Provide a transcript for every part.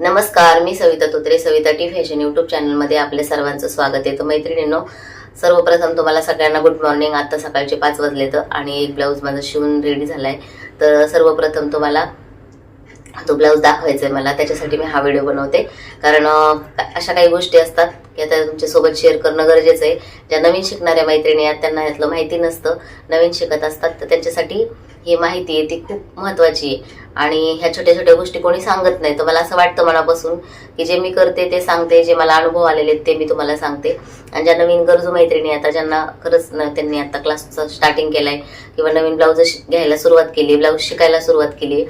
नमस्कार मी Savita Tutre Savita T fashion YouTube चॅनलमध्ये आपल्या सर्वांचं स्वागत आहे. तर मैत्रिणींनो सर्वप्रथम तुम्हाला सगळ्यांना गुड मॉर्निंग आता सकाळचे पाच वाजले तर आणि एक ब्लाऊज माझा शिवून रेडी झालाय. तर सर्वप्रथम तुम्हाला तो ब्लाऊज दाखवायचा आहे मला. त्याच्यासाठी मी हा व्हिडिओ बनवते. कारण अशा काही गोष्टी असतात की आता तुमच्यासोबत शेअर करणं गरजेचं आहे ज्या नवीन शिकणाऱ्या मैत्रिणी आहेत त्यांना यातलं माहिती नसतं. नवीन शिकत असतात तर त्यांच्यासाठी ही माहिती आहे ती खूप महत्त्वाची आहे. आणि ह्या छोट्या छोट्या गोष्टी कोणी सांगत नाही. तर मला असं वाटतं मनापासून की जे मी करते ते सांगते. जे मला अनुभव आलेले आहेत ते मी तुम्हाला सांगते. आणि ज्या नवीन गरजू मैत्रिणी आता ज्यांना खरंच त्यांनी आता क्लासचं स्टार्टिंग केलाय किंवा नवीन ब्लाऊज घ्यायला सुरुवात केली ब्लाऊज शिकायला सुरुवात केली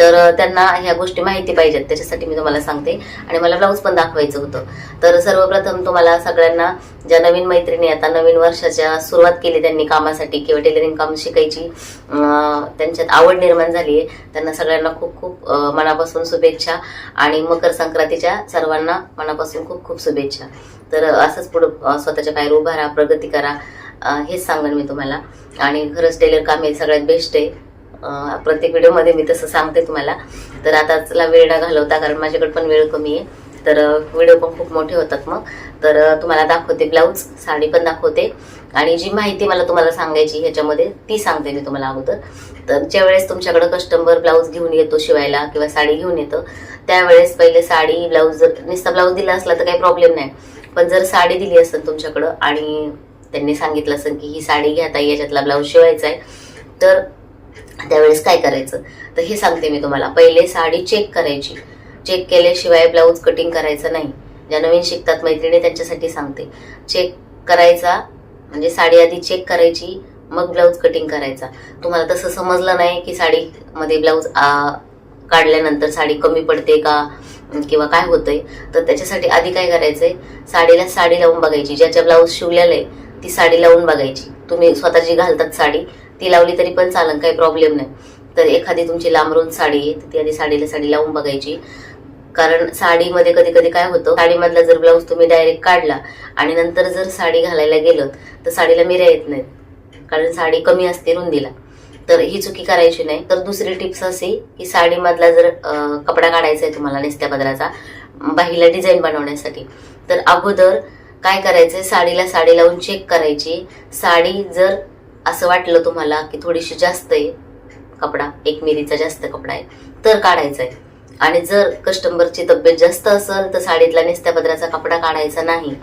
तर त्यांना ह्या गोष्टी माहिती पाहिजेत. त्याच्यासाठी मी तुम्हाला सांगते. आणि मला ब्लाऊज पण दाखवायचं होतं. तर सर्वप्रथम तुम्हाला सगळ्यांना ज्या नवीन मैत्रिणी आता नवीन वर्षाच्या सुरुवात केली त्यांनी कामासाठी किंवा टेलरिंग काम शिकायची त्यांच्यात आवड निर्माण झाली आहे. त्यांना सगळ्यांना खूप खूप मनापासून शुभेच्छा आणि मकर संक्रांतीच्या सर्वांना मनापासून खूप खूप शुभेच्छा. तर असंच पुढं स्वतःच्या पायावर उभा राहा प्रगती करा. हेच सांगेन मी तुम्हाला. आणि खरंच टेलर काम हे सगळ्यात बेस्ट आहे. प्रत्येक व्हिडिओमध्ये मी तसं सांगते तुम्हाला. तर आताचला वेळ न घालवता कारण माझ्याकडे पण वेळ कमी आहे तर व्हिडिओ पण खूप मोठे होतात मग. तर तुम्हाला दाखवते ब्लाऊज साडी पण दाखवते. आणि जी माहिती मला तुम्हाला सांगायची ह्याच्यामध्ये ती सांगते मी तुम्हाला अगोदर. तर ज्या वेळेस तुमच्याकडे कस्टमर ब्लाऊज घेऊन येतो शिवायला किंवा साडी घेऊन येतं त्यावेळेस पहिले साडी ब्लाऊज जर नुसता ब्लाऊज दिला असला तर काही प्रॉब्लेम नाही. पण जर साडी दिली असेल तुमच्याकडं आणि त्यांनी सांगितलं असेल की ही साडी घ्या ताई याच्यातला ब्लाऊज शिवायचा आहे तर त्यावेळेस काय करायचं? तर हे सांगते मी तुम्हाला. पहिले साडी चेक करायची. चेक केल्याशिवाय ब्लाऊज कटिंग करायचं नाही. ज्या नवीन शिकतात मैत्रिणी त्यांच्यासाठी सांगते. चेक करायचा म्हणजे साडी आधी चेक करायची मग ब्लाऊज कटिंग करायचा. तुम्हाला तसं समजलं नाही की साडीमध्ये ब्लाऊज काढल्यानंतर साडी कमी पडते का किंवा काय होतंय. तर त्याच्यासाठी आधी काय करायचंय? साडीला साडी लावून बघायची. ज्याच्या ब्लाऊज शिवलेलं आहे ती साडी लावून बघायची. तुम्ही स्वतः जी घालतात साडी ती लावली तरी पण चालेल काही प्रॉब्लेम नाही. तर एखादी तुमची लांबरून साडी आहे ती आधी साडीला साडी लावून बघायची. कारण साडीमध्ये कधी कधी काय होतं साडीमधला जर ब्लाऊज तुम्ही डायरेक्ट काढला आणि नंतर जर साडी घालायला गेलं तर साडीला मिऱ्या येत नाहीत. कारण साडी कमी असते रुंदीला. तर ही चुकी करायची नाही. तर दुसरी टिप्स अशी की साडीमधला जर कपडा काढायचा आहे तुम्हाला नेसत्या पदराचा बाहीला डिझाईन बनवण्यासाठी तर अगोदर काय करायचंय साडीला साडी लावून चेक करायची. साडी जर असं वाटलं तुम्हाला की थोडीशी जास्त आहे कपडा एक मिरीचा जास्त कपडा आहे तर काढायचा आहे आणि जर कस्टमरची तब्येत जास्त असेल तर साडीतला नेसत्या पदराचा कपडा काढायचा नाही.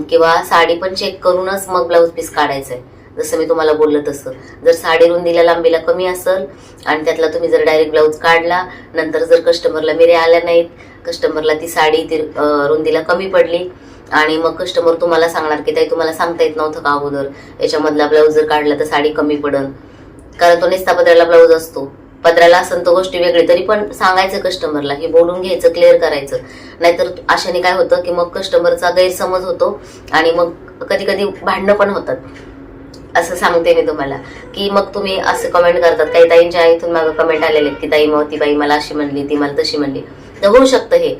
किंवा साडी पण चेक करूनच मग ब्लाऊज पीस काढायचा आहे जसं मी तुम्हाला बोललं तसं. जर साडी रुंदीला लांबीला कमी असेल आणि त्यातला तुम्ही जर डायरेक्ट ब्लाऊज काढला नंतर जर कस्टमरला मिऱ्या आल्या नाहीत कस्टमरला ती साडी ती रुंदीला कमी पडली आणि मग कस्टमर तुम्हाला सांगणार की ताई तुम्हाला सांगता येत नव्हतं का अगोदर? याच्यामधला ब्लाऊज जर काढला तर साडी कमी पडन. कारण तो नेसता पदराला ब्लाऊज असतो. पदराला असन तो गोष्टी वेगळी तरी पण सांगायचं कस्टमरला हे बोलून घ्यायचं क्लिअर करायचं. नाहीतर अशाने काय होतं की मग कस्टमरचा गैरसमज होतो आणि मग कधी कधी भांडणं पण होतात. असं सांगते मी तुम्हाला. की मग तुम्ही असं कमेंट करतात काही ताईंच्या इथून मागं कमेंट आलेले आहेत की ताई मग ती बाई मला अशी म्हणली ती मला तशी म्हणली. तर होऊ शकतं हे.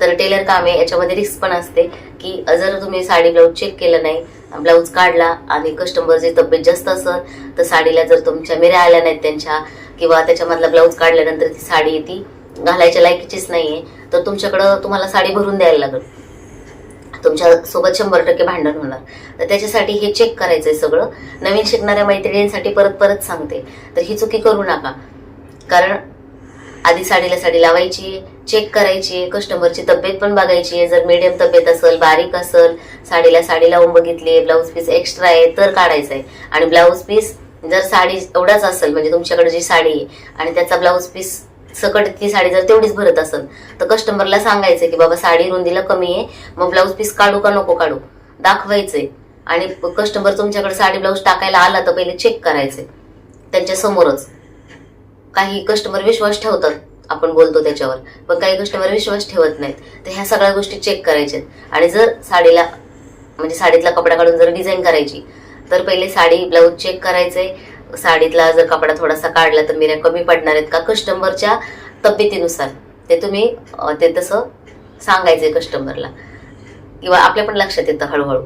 तर टेलर काम आहे याच्यामध्ये रिस्क पण असते की जर तुम्ही साडी ब्लाऊज चेक केलं नाही ब्लाऊज काढला आणि कस्टमरची तब्येत जास्त असेल तर साडीला जर तुमच्या मिऱ्या आल्या नाहीत त्यांच्या किंवा त्याच्यामधला ब्लाऊज काढल्यानंतर ती साडी ती घालायच्या लायकीचीच नाहीये तर तुमच्याकडं तुम्हाला साडी भरून द्यायला लागेल. तुमच्यासोबत शंभर टक्के भांडण होणार. तर त्याच्यासाठी हे चेक करायचंय सगळं. नवीन शिकणाऱ्या मैत्रिणींसाठी परत परत सांगते. तर ही चुकी करू नका. कारण आधी साडीला साडी लावायची चेक करायची कस्टमरची तब्येत पण बघायची. जर मीडियम तब्येत असेल बारीक असेल साडीला साडी लावून बघितली ब्लाऊज पीस एक्स्ट्रा आहे तर काढायचं आहे आणि ब्लाऊज पीस जर साडी एवढाच असेल म्हणजे तुमच्याकडे जी साडी आहे आणि त्याचा ब्लाऊज पीस सकट ती साडी जर तेवढीच भरत असेल तर कस्टमरला सांगायचं की बाबा साडी रुंदीला कमी आहे मग ब्लाऊज पीस काढू का नको काढू? दाखवायचंय. आणि कस्टमर तुमच्याकडे साडी ब्लाऊज टाकायला आला तर पहिले चेक करायचंय. त्यांच्या समोरच. काही कस्टमर विश्वास ठेवतात आपण बोलतो त्याच्यावर. पण काही कस्टमर विश्वास ठेवत नाहीत. तर ह्या सगळ्या गोष्टी चेक करायच्यात. आणि जर साडीला म्हणजे साडीतला कपडा काढून जर डिझाईन करायची तर पहिले साडी ब्लाऊज चेक करायचंय. साडीतला जर कपडा थोडासा काढला तर मिऱ्या कमी पडणार आहेत का? कस्टमरच्या तब्येतीनुसार. ते तुम्ही ते तसं सांगायचंय कस्टमरला किंवा आपल्या पण लक्षात येतं हळूहळू.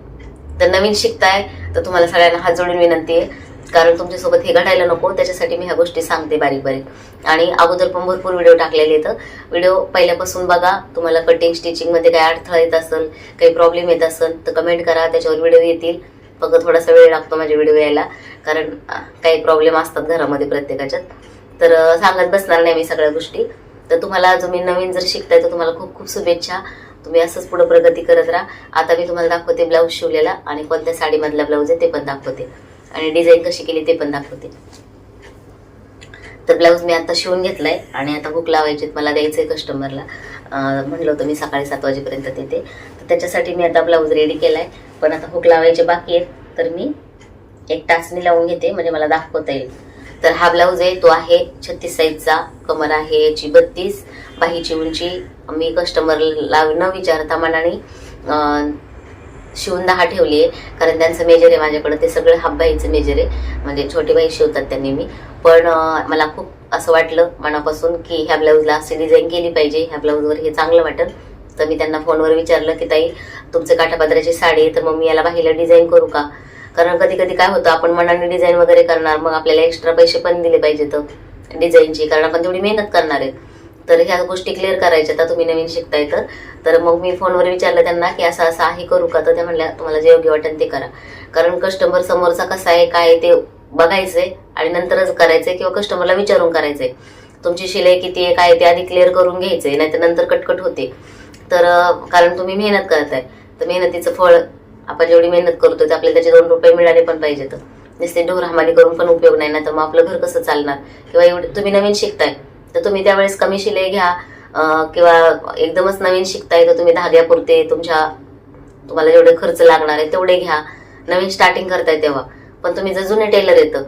तर नवीन शिकताय तर तुम्हाला सगळ्यांना हात जोडून विनंती आहे. कारण तुमच्यासोबत हे घडायला नको त्याच्यासाठी मी ह्या गोष्टी सांगते बारीक बारीक आणि अगोदर पण भरपूर व्हिडिओ टाकलेले तर व्हिडिओ पहिल्यापासून बघा तुम्हाला कटिंग स्टिचिंगमध्ये काही अडथळा येत असेल काही प्रॉब्लेम येत असेल तर कमेंट करा त्याच्यावर व्हिडिओ येतील. फक्त थोडासा वेळ लागतो माझे व्हिडिओ यायला कारण काही प्रॉब्लेम असतात घरामध्ये प्रत्येकाच्यात. तर सांगत बसणार नाही मी सगळ्या गोष्टी. तर तुम्हाला तुम्ही नवीन जर शिकताय तर तुम्हाला खूप खूप शुभेच्छा. तुम्ही असंच पुढे प्रगती करत राहा. आता मी तुम्हाला दाखवते ब्लाऊज शिवलेला आणि कोणत्या साडीमधला ब्लाऊज आहे ते पण दाखवते. आणि डिझाईन कशी केली ते पण दाखवते. तर ब्लाऊज मी आता शिवून घेतलाय आणि आता हुक लावायचे मला द्यायचंय कस्टमरला म्हणलं होतं मी सकाळी सात वाजेपर्यंत देते. तर त्याच्यासाठी मी आता ब्लाऊज रेडी केलाय. पण आता हुक लावायचे बाकी आहेत. तर मी एक टाचणी लावून घेते. म्हणजे मला दाखवता येईल. तर हा ब्लाऊज आहे तो आहे छत्तीस साईजचा कमर आहे याची बत्तीस. बाहीची उंची. मी कस्टमरला न विचारता मनाने शिवून दहा ठेवली आहे. कारण त्यांचं मेजर आहे माझ्याकडे. ते सगळं हाफबाईचं मेजर आहे. म्हणजे छोटी बाई शिवतात त्यांनी मी. पण मला खूप असं वाटलं मनापासून की ह्या ब्लाऊजला अशी डिझाईन केली पाहिजे. ह्या ब्लाऊजवर हे चांगलं वाटेल. तर मी त्यांना फोनवर विचारलं की ताई तुमचे काठापदराची साडी आहे तर मग मी याला बाहीला डिझाईन करू का? कारण कधी कधी काय होतं आपण मनाने डिझाईन वगैरे करणार मग आपल्याला एक्स्ट्रा पैसे पण दिले पाहिजेत डिझाईनची कारण आपण तेवढी मेहनत करणार आहे. तर ह्या गोष्टी क्लिअर करायच्या आता तुम्ही नवीन शिकताय तर. तर मग मी फोनवर विचारलं त्यांना की असं असं आहे करू का? तर ते म्हणल्या तुम्हाला जे योग्य वाटेल ते करा. कारण कस्टमर समोरचा कसा आहे काय आहे ते बघायचंय आणि नंतरच करायचंय किंवा कस्टमरला विचारून करायचंय. तुमची शिलाई किती आहे काय आहे ते आधी क्लिअर करून घ्यायचंय नाहीतर नंतर कटकट होते. तर कारण तुम्ही मेहनत करताय. तर मेहनतीचं फळ आपण जेवढी मेहनत करतो ते आपल्याला त्याचे दोन रुपये मिळाले पण पाहिजेत. नुसते ढोर हमाली करून पण उपयोग नाही ना तर मग आपलं घर कसं चालणार? किंवा एवढे तुम्ही नवीन शिकताय. तर तुम्ही त्यावेळेस कमी शिलाई घ्या किंवा एकदमच नवीन शिकताय तर तुम्ही धाग्यापुरते तुमच्या तुम्हाला जेवढे खर्च लागणार आहे तेवढे घ्या. नवीन स्टार्टिंग करताय तेव्हा. पण तुम्ही जर जुने टेलर येतं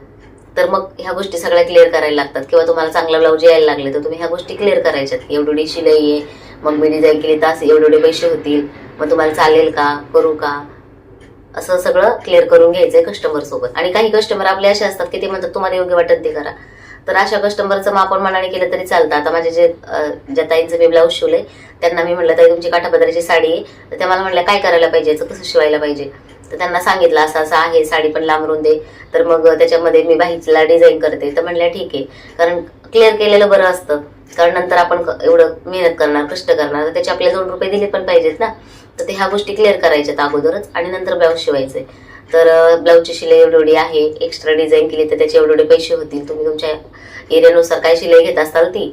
तर मग ह्या गोष्टी सगळ्या क्लिअर करायला लागतात. किंवा तुम्हाला चांगला ब्लाऊज यायला लागले तर तुम्ही ह्या गोष्टी क्लिअर करायच्यात एवढी शिलाई आहे मग मी डिझाईन केली तर एवढे एवढे पैसे होतील मग तुम्हाला चालेल का करू का? असं सगळं क्लिअर करून घ्यायचंय कस्टमर सोबत. आणि काही कस्टमर आपले असे असतात की ते म्हणतात तुम्हाला योग्य वाटत ते करा. तर अशा कस्टमरचं आपण मनाने केलं तरी चालतं. आता माझे जे ज्या ताईंचं मी ब्लाऊज शिवलंय त्यांना मी म्हटलं ताई तुमची काठापदराची साडी आहे. तर त्या मला म्हटल्या काय करायला पाहिजे? याचं कसं शिवायला पाहिजे? तर त्यांना सांगितलं असं असं आहे साडी पण लांबरून दे तर मग त्याच्यामध्ये मी बाहीचला डिझाईन करते. तर म्हणलं ठीक आहे. कारण क्लिअर केलेलं बरं असतं. कारण नंतर आपण क- एवढं मेहनत करणार कष्ट करणार तर त्याचे आपल्याला दोन रुपये दिले पण पाहिजेत ना. तर ते ह्या गोष्टी क्लिअर करायच्यात अगोदरच आणि नंतर ब्लाऊज शिवायचे. तर ब्लाऊजची शिलाई एवढी एवढी आहे एक्स्ट्रा डिझाईन केली तर त्याचे एवढे एवढे पैसे होतील. तुम्ही तुमच्या एरियानुसार काय शिलाई घेत असाल ती.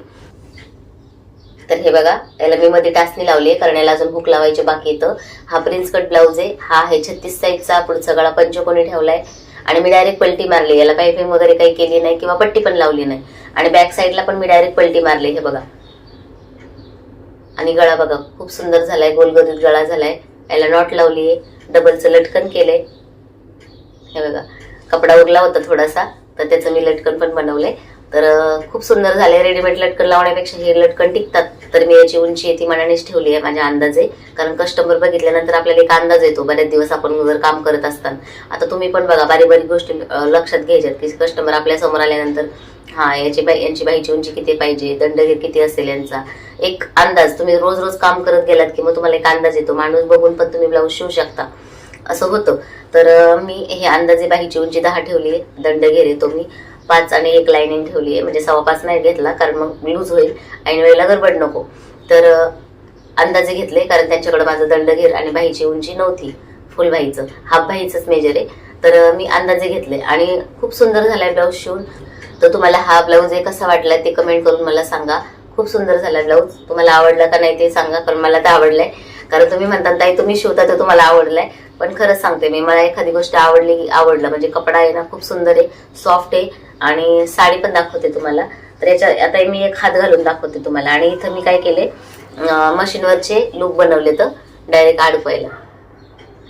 तर हे बघा याला मी मध्ये टाचणी लावली आहे कारण याला अजून हुक लावायचे बाकी येतं. हा प्रिन्स कट ब्लाऊज आहे हा आहे छत्तीस साईजचा पुढचा गळा पंचकोनी ठेवलाय. आणि मी डायरेक्ट पलटी मारली याला काही फेम वगैरे काही केली नाही किंवा पट्टी पण लावली नाही. आणि बॅक साईडला पण मी डायरेक्ट पलटी मारली हे बघा. आणि गळा बघा खूप सुंदर झालाय गोलगोलीत गळा झालाय. याला नॉट लावली आहे डबलचं लटकन केलंय. हे बघा कपडा उरला होता थोडासा तर त्याचं मी लटकन पण बनवलंय. तर खूप सुंदर झाले. रेडीमेड लटकन लावण्यापेक्षा हे लटकन टिकतात. तर मी याची उंची आहे ती मनानेच ठेवली आहे माझ्या अंदाजे. कारण कस्टमर बघितल्यानंतर आपल्याला एक अंदाज येतो. बऱ्याच दिवस आपण जर काम करत असताना. आता तुम्ही पण बघा बारीक बारीक गोष्टी लक्षात घ्यायच्यात की कस्टमर आपल्यासमोर आल्यानंतर हा याची बाई यांची बाईची उंची किती पाहिजे? दंडगीर किती असेल यांचा? एक अंदाज. तुम्ही रोज रोज काम करत गेलात की मग तुम्हाला एक अंदाज येतो. माणूस बघून पण तुम्ही ब्लाऊज शिवू शकता. असं होतं. तर मी हे अंदाजे बाईची उंची दहा ठेवली आहे. दंड घेरे तो मी. पाच आणि एक लाईनिंग ठेवली आहे. म्हणजे सव्वा पाच नाही घेतला कारण मग लूज होईल. आणि वेळेला गडबड नको. तर अंदाजे घेतले कारण त्यांच्याकडे माझं दंडघेर आणि बाईची उंची नव्हती. फुल बाहीचं हाफ बाहीचंच मेजर आहे. तर मी अंदाजे घेतले. आणि खूप सुंदर झालाय ब्लाऊज शिवून. तर तुम्हाला हा ब्लाऊज आहे कसा वाटला ते कमेंट करून मला सांगा. खूप सुंदर झाला ब्लाऊज तुम्हाला आवडला का नाही ते सांगा कारण मला तर आवडलाय. कारण तुम्ही म्हणता ताई तुम्ही शिवता तर तुम्हाला आवडलाय. पण खरंच सांगते मी मला एखादी गोष्ट आवडली की आवडलं. म्हणजे कपडा आहे ना खूप सुंदर आहे सॉफ्ट आहे. आणि साडी पण दाखवते तुम्हाला. तर याच्या आता मी एक हात घालून दाखवते तुम्हाला. आणि इथं मी काय केले मशीनवरचे लूक बनवले तर डायरेक्ट आडपायला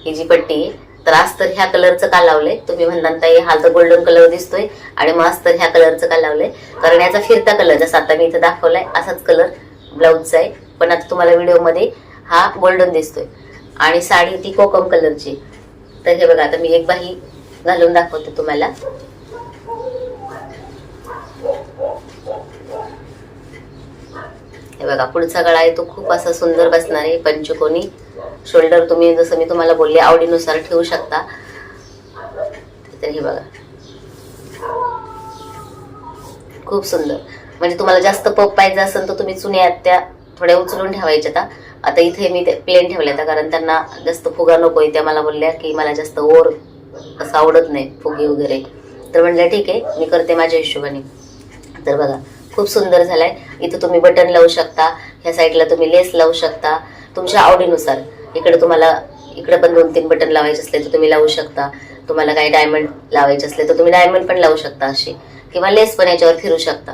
ही जी पट्टी आहे तर अस्तर ह्या कलरचं का लावलंय? तुम्ही म्हणता ताई हा तर गोल्डन कलर दिसतोय आणि मग अस्तर ह्या कलरचं का लावलंय? कारण याचा फिरता कलर जसा आता मी इथं दाखवलाय असाच कलर ब्लाऊजचा आहे. पण आता तुम्हाला व्हिडिओमध्ये हा गोल्डन दिसतोय. आणि साडी ती कोकम कलरची तर हे बघा आता मी एक बाही घालून दाखवते तुम्हाला. हे बघा पुढचा गळा आहे तो खूप असा सुंदर बसणार आहे पंचकोनी. शोल्डर तुम्ही जसं मी तुम्हाला बोलले आवडीनुसार ठेवू शकता. तर हे बघा. खूप सुंदर. म्हणजे तुम्हाला जास्त पप पाहिजे असेल तर तुम्ही चुन्या त्या थोड्या उचलून ठेवायच्या आता आता इथे मी ते प्लेन ठेवल्या त्या कारण त्यांना जास्त फुगा नको त्या मला बोलल्या की मला जास्त ओर असं आवडत नाही फुगे वगैरे. तर म्हणलं ठीक आहे मी करते माझ्या हिशोबाने. तर बघा खूप सुंदर झालाय. इथं तुम्ही बटन लावू शकता ह्या साईडला तुम्ही लेस लावू शकता. तुमच्या आवडीनुसार इकडे तुम्हाला इकडे पण दोन तीन बटन लावायचे असले तर तुम्ही लावू शकता. तुम्हाला काही डायमंड लावायचे असले तर तुम्ही डायमंड पण लावू शकता अशी किंवा लेस पण याच्यावर फिरू शकता.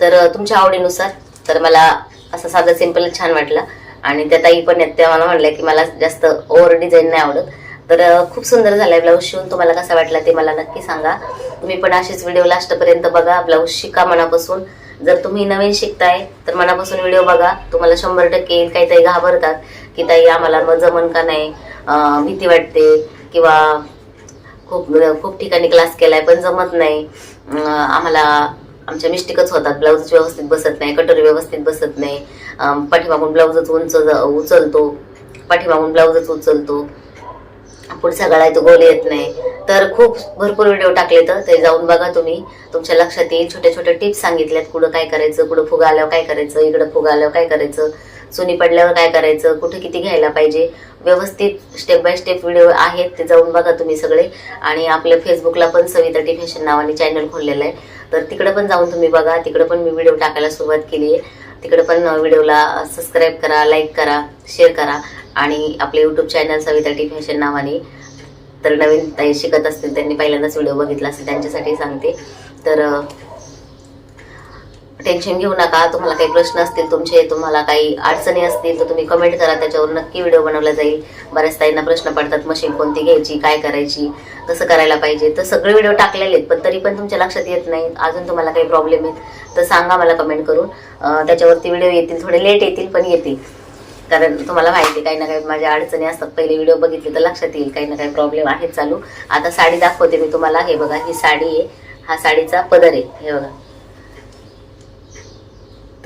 तर तुमच्या आवडीनुसार तर मला असं साधं सिंपल छान वाटलं. आणि त्या ताई पण त्या मला म्हणल्या की मला जास्त ओव्हर डिझाईन नाही आवडत. तर खूप सुंदर झालाय ब्लाऊज शिवून. तुम्हाला कसा वाटला ते मला नक्की सांगा. तुम्ही पण अशीच व्हिडिओ लास्टपर्यंत बघा. ब्लाऊज शिका मनापासून. जर तुम्ही नवीन शिकताय तर मनापासून व्हिडिओ बघा. तुम्हाला शंभर टक्के येईल काही ताई घाबरतात की ताई आम्हाला मग जमन का नाही? भीती वाटते किंवा खूप खूप ठिकाणी क्लास केलाय पण जमत नाही. आम्हाला आमच्या मिस्टेकच होतात. ब्लाऊज व्यवस्थित बसत नाही कटोरी व्यवस्थित बसत नाही. पाठीमागून ब्लाऊजच उंच उचलतो. पाठीमागून ब्लाऊजच उचलतो. पुढचा गळा तो गोल येत नाही. तर खूप भरपूर व्हिडिओ टाकले तर ते जाऊन बघा तुम्ही. तुमच्या लक्षात येईल. छोट्या छोट्या टिप्स सांगितल्यात. कुठं काय करायचं कुठं फुगा आल्यावर काय करायचं इकडं फुगा आल्यावर काय करायचं चुनी पडल्यावर काय करायचं कुठं किती घ्यायला पाहिजे. व्यवस्थित स्टेप बाय स्टेप व्हिडिओ आहेत ते जाऊन बघा तुम्ही सगळे. आणि आपल्या फेसबुकला पण सविता टी फॅशन नावाने चॅनल खोललेलं आहे. तर तिकडं पण जाऊन तुम्ही बघा. तिकडं पण मी व्हिडिओ टाकायला सुरुवात केली आहे. तिकडे पण व्हिडिओला सबस्क्राईब करा लाईक करा शेअर करा. आणि आपले YouTube channel Savita T fashion नावाने तर नवीन ताई शिकत असतील त्यांनी पहिल्यांदाच व्हिडिओ बघितला असेल त्यांच्यासाठी सांगते. तर टेन्शन घेऊ नका. तुम्हाला काही प्रश्न असतील तुमचे तुम्हाला काही अडचणी असतील तर तुम्ही कमेंट करा. त्याच्यावर नक्की व्हिडिओ बनवला जाईल. बऱ्याच ताईंना प्रश्न पडतात मशीन कोणती घ्यायची काय करायची कसं करायला पाहिजे. तर सगळे व्हिडिओ टाकलेले आहेत पण तरी पण तुमच्या लक्षात येत नाही अजून तुम्हाला काही प्रॉब्लेम आहेत तर सांगा मला कमेंट करून. त्याच्यावरती व्हिडिओ येतील थोडे लेट येतील पण येतील. कारण तुम्हाला माहिती आहे, काही ना काही माझ्या अडचणी असतात. पहिले व्हिडिओ बघितले तर लक्षात येईल काही ना काही प्रॉब्लेम आहेत चालू. आता साडी दाखवते मी तुम्हाला. हे बघा ही साडी आहे. हा साडीचा पदर आहे. हे बघा.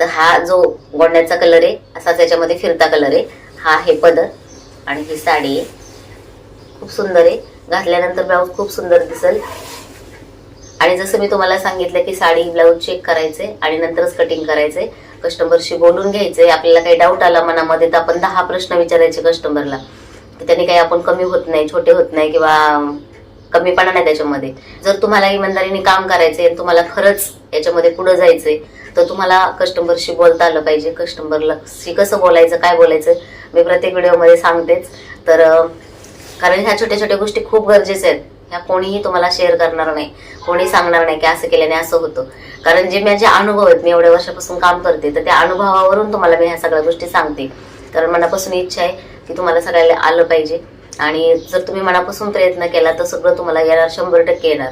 तर हा जो गोंड्याचा कलर आहे असाच याच्यामध्ये फिरता कलर आहे. हा हे पदर आणि ही साडी आहे. खूप सुंदर आहे. घातल्यानंतर ब्लाऊज खूप सुंदर दिसेल. आणि जसं मी तुम्हाला सांगितलं की साडी ब्लाऊज चेक करायचे आणि नंतरच कटिंग करायचे कस्टमरशी बोलून घ्यायचे आपल्याला काही डाऊट आला मनामध्ये तर आपण दहा प्रश्न विचारायचे कस्टमरला की त्याने काही आपण कमी होत नाही छोटे होत नाही किंवा कमीपणा नाही त्याच्यामध्ये. जर तुम्हाला इमानदारीने काम करायचे तुम्हाला खरंच याच्यामध्ये पुढे जायचंय तर तुम्हाला कस्टमरशी बोलता आलं पाहिजे. कस्टमरला कसं बोलायचं काय बोलायचं मी प्रत्येक व्हिडिओमध्ये सांगतेच. तर कारण ह्या छोट्या छोट्या गोष्टी खूप गरजेच्या आहेत. ह्या कोणीही तुम्हाला शेअर करणार नाही. कोणी सांगणार नाही की असं केल्याने असं होतं. कारण जे माझे अनुभव आहेत मी एवढ्या वर्षापासून काम करते तर त्या अनुभवावरून तुम्हाला मी ह्या सगळ्या गोष्टी सांगते. कारण मनापासून इच्छा आहे की तुम्हाला सगळ्याला आलं पाहिजे. आणि जर तुम्ही मनापासून प्रयत्न केला तर सगळं तुम्हाला येणार शंभर टक्के येणार.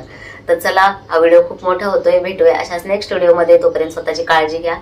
तर चला हा व्हिडिओ खूप मोठा होतोय भेटूया अशाच नेक्स्ट व्हिडिओमध्ये तोपर्यंत स्वतःची काळजी घ्या.